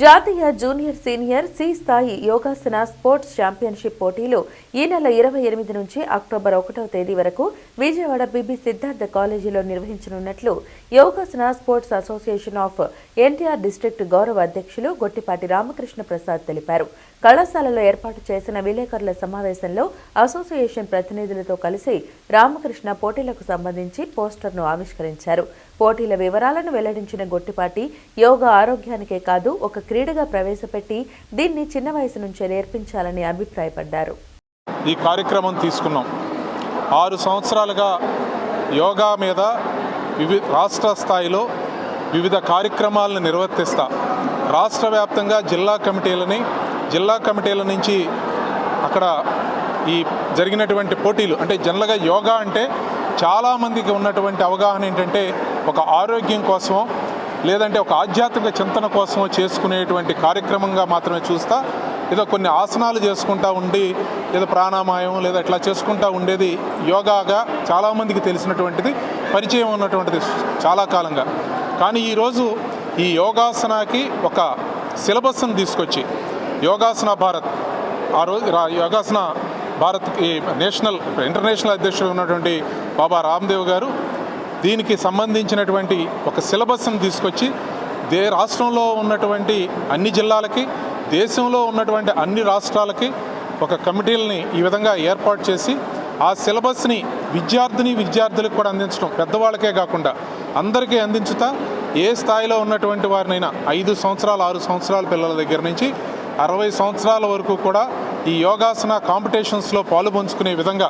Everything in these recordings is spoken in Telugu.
జాతీయ జూనియర్ సీనియర్ సి స్థాయి యోగాసన స్పోర్ట్స్ ఛాంపియన్షిప్ పోటీలు ఈ నెల ఇరవై ఎనిమిది నుంచి అక్టోబర్ ఒకటవ తేదీ వరకు విజయవాడ బిబి సిద్ధార్థ కాలేజీలో నిర్వహించనున్నట్లు Yogasana sports association of NTR district గౌరవ అధ్యక్షులు గొట్టిపాటి రామకృష్ణ ప్రసాద్ తెలిపారు. కళాశాలలో ఏర్పాటు చేసిన విలేకరుల సమావేశంలో అసోసియేషన్ ప్రతినిధులతో కలిసి రామకృష్ణ పోటీలకు సంబంధించి పోస్టర్ను ఆవిష్కరించారు. పోటీల వివరాలను వెల్లడించిన గొట్టిపాటి యోగా ఆరోగ్యానికే కాదు ఒక క్రీడగా ప్రవేశపెట్టి దీన్ని చిన్న వయసు నుంచే నేర్పించాలని అభిప్రాయపడ్డారు. ఈ కార్యక్రమం తీసుకున్నాం. ఆరు సంవత్సరాలుగా యోగా మీద వివి రాష్ట్ర స్థాయిలో వివిధ కార్యక్రమాలను నిర్వర్తిస్తా. రాష్ట్ర వ్యాప్తంగా జిల్లా కమిటీలని జిల్లా కమిటీల నుంచి అక్కడ ఈ జరిగినటువంటి పోటీలు అంటే జనరల్గా యోగా అంటే చాలామందికి ఉన్నటువంటి అవగాహన ఏంటంటే ఒక ఆరోగ్యం కోసమో లేదంటే ఒక ఆధ్యాత్మిక చింతన కోసమో చేసుకునేటువంటి కార్యక్రమంగా మాత్రమే చూస్తా ఏదో కొన్ని ఆసనాలు చేసుకుంటా ఉండి ఏదో ప్రాణామాయం లేదా ఇట్లా చేసుకుంటా ఉండేది యోగాగా చాలామందికి తెలిసినటువంటిది పరిచయం ఉన్నటువంటిది చాలా కాలంగా. కానీ ఈరోజు ఈ యోగాసనాకి ఒక సిలబస్ను తీసుకొచ్చి యోగాసన భారత్. ఆ రోజు యోగాసన భారత్ ఈ నేషనల్ ఇంటర్నేషనల్ అధ్యక్షుడు ఉన్నటువంటి బాబా రామ్దేవ్ గారు దీనికి సంబంధించినటువంటి ఒక సిలబస్ను తీసుకొచ్చి దే రాష్ట్రంలో ఉన్నటువంటి అన్ని జిల్లాలకి దేశంలో ఉన్నటువంటి అన్ని రాష్ట్రాలకి ఒక కమిటీలని ఈ విధంగా ఏర్పాటు చేసి ఆ సిలబస్ని విద్యార్థిని విద్యార్థులకు కూడా అందించడం పెద్దవాళ్ళకే కాకుండా అందరికీ అందించుతా ఏ స్థాయిలో ఉన్నటువంటి వారినైనా ఐదు సంవత్సరాలు ఆరు సంవత్సరాల పిల్లల దగ్గర నుంచి అరవై సంవత్సరాల వరకు కూడా ఈ యోగాసన కాంపిటీషన్స్లో పాలు పంచుకునే విధంగా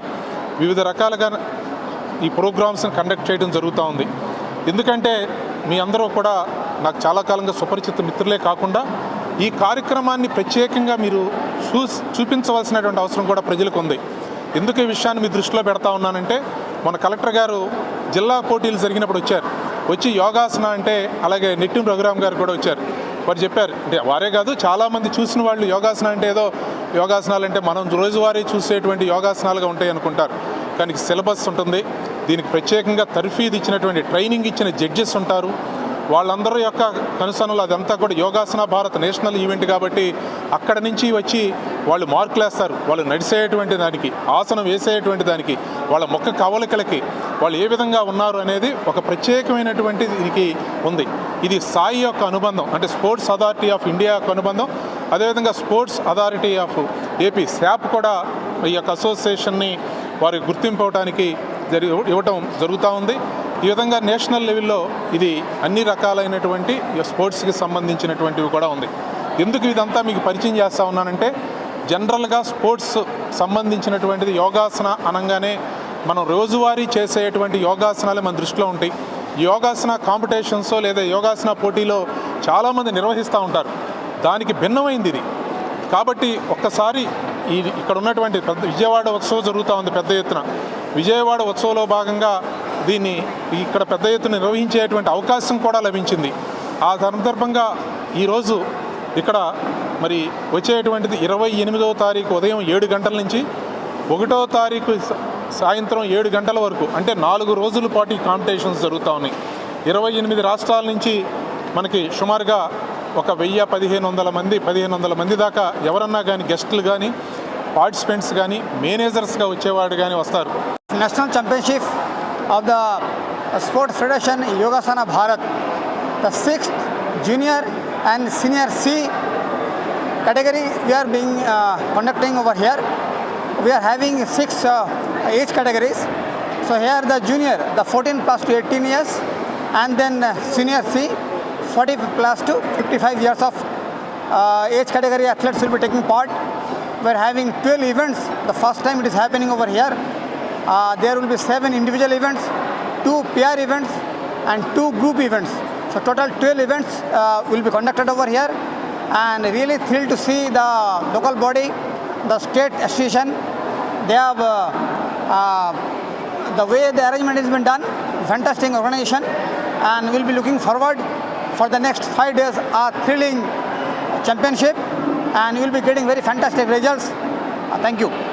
వివిధ రకాలుగా ఈ ప్రోగ్రామ్స్ని కండక్ట్ చేయడం జరుగుతూ ఉంది. ఎందుకంటే మీ అందరూ కూడా నాకు చాలా కాలంగా సుపరిచిత మిత్రులే కాకుండా ఈ కార్యక్రమాన్ని ప్రత్యేకంగా మీరు చూ చూపించవలసినటువంటి అవసరం కూడా ప్రజలకు ఉంది. ఎందుకు ఈ విషయాన్ని మీ దృష్టిలో పెడతా ఉన్నానంటే మన కలెక్టర్ గారు జిల్లా పోటీలు జరిగినప్పుడు వచ్చారు. వచ్చి యోగాసన అంటే అలాగే నిట్టిం రఘురామ్ గారు కూడా వచ్చారు. వారు చెప్పారు. అంటే వారే కాదు చాలామంది చూసిన వాళ్ళు యోగాసన అంటే ఏదో యోగాసనాలు అంటే మనం రోజువారీ చూసేటువంటి యోగాసనాలుగా ఉంటాయి అనుకుంటారు. దానికి సిలబస్ ఉంటుంది. దీనికి ప్రత్యేకంగా తర్ఫీదు ఇచ్చినటువంటి ట్రైనింగ్ ఇచ్చిన జడ్జెస్ ఉంటారు. వాళ్ళందరి యొక్క కనుసనలు అదంతా కూడా యోగాసన భారత్ నేషనల్ ఈవెంట్ కాబట్టి అక్కడ నుంచి వచ్చి వాళ్ళు మార్కులు వేస్తారు. వాళ్ళు నడిసేటువంటి దానికి ఆసనం వేసేటువంటి దానికి వాళ్ళ ముఖ కవలికలకి వాళ్ళు ఏ విధంగా ఉన్నారు అనేది ఒక ప్రత్యేకమైనటువంటి దీనికి ఉంది. ఇది సాయి యొక్క అనుబంధం అంటే స్పోర్ట్స్ అథారిటీ ఆఫ్ ఇండియా యొక్క అనుబంధం. అదేవిధంగా sports authority of AP SAAP కూడా ఈ యొక్క అసోసియేషన్ని వారి గుర్తింపు అవడానికి జరి ఇవ్వటం జరుగుతూ ఉంది. ఈ విధంగా నేషనల్ లెవెల్లో ఇది అన్ని రకాలైనటువంటి స్పోర్ట్స్కి సంబంధించినటువంటివి కూడా ఉంది. ఎందుకు ఇదంతా మీకు పరిచయం చేస్తూ ఉన్నానంటే జనరల్గా స్పోర్ట్స్ సంబంధించినటువంటిది యోగాసన అనగానే మనం రోజువారీ చేసేటువంటి యోగాసనాలు మన దృష్టిలో ఉంటాయి. యోగాసన కాంపిటీషన్స్ లేదా యోగాసన పోటీలో చాలామంది నిర్వహిస్తూ ఉంటారు. దానికి భిన్నమైంది ఇది. కాబట్టి ఒక్కసారి ఈ ఇక్కడ ఉన్నటువంటి పెద్ద విజయవాడ ఉత్సవం జరుగుతూ ఉంది పెద్ద ఎత్తున. విజయవాడ ఉత్సవంలో భాగంగా దీన్ని ఇక్కడ పెద్ద ఎత్తున నిర్వహించేటువంటి అవకాశం కూడా లభించింది. ఆ సందర్భంగా ఈరోజు ఇక్కడ మరి వచ్చేటువంటిది ఇరవై ఎనిమిదవ తారీఖు ఉదయం ఏడు గంటల నుంచి ఒకటో తారీఖు సాయంత్రం ఏడు గంటల వరకు అంటే నాలుగు రోజుల పాటు ఈ కాంపిటీషన్స్ జరుగుతూ ఉన్నాయి. ఇరవై ఎనిమిది రాష్ట్రాల నుంచి మనకి సుమారుగా ఒక వెయ్యి పదిహేను వందల మంది పదిహేను వందల మంది దాకా ఎవరన్నా కానీ గెస్టులు కానీ పార్టిసిపెంట్స్ కానీ మేనేజర్స్గా వచ్చేవాడు కానీ వస్తారు. National championship of the Sports federation yogasana bharat the sixth junior and senior c category we are being uh, conducting over here. We are having six uh, age categories. So here the junior the 14 plus to 18 years and then senior c 40 plus to 55 years of uh, age category athletes will be taking part. We are having 12 events. The first time it is happening over here there will be seven individual events, two peer events, and two group events. So total 12 events uh, will be conducted over here, and really thrilled to see the local body, the state association. They have uh, uh, the way the arrangement has been done, fantastic organization, and we'll be looking forward for the next five days a thrilling championship, and we'll be getting very fantastic results. Uh, thank you.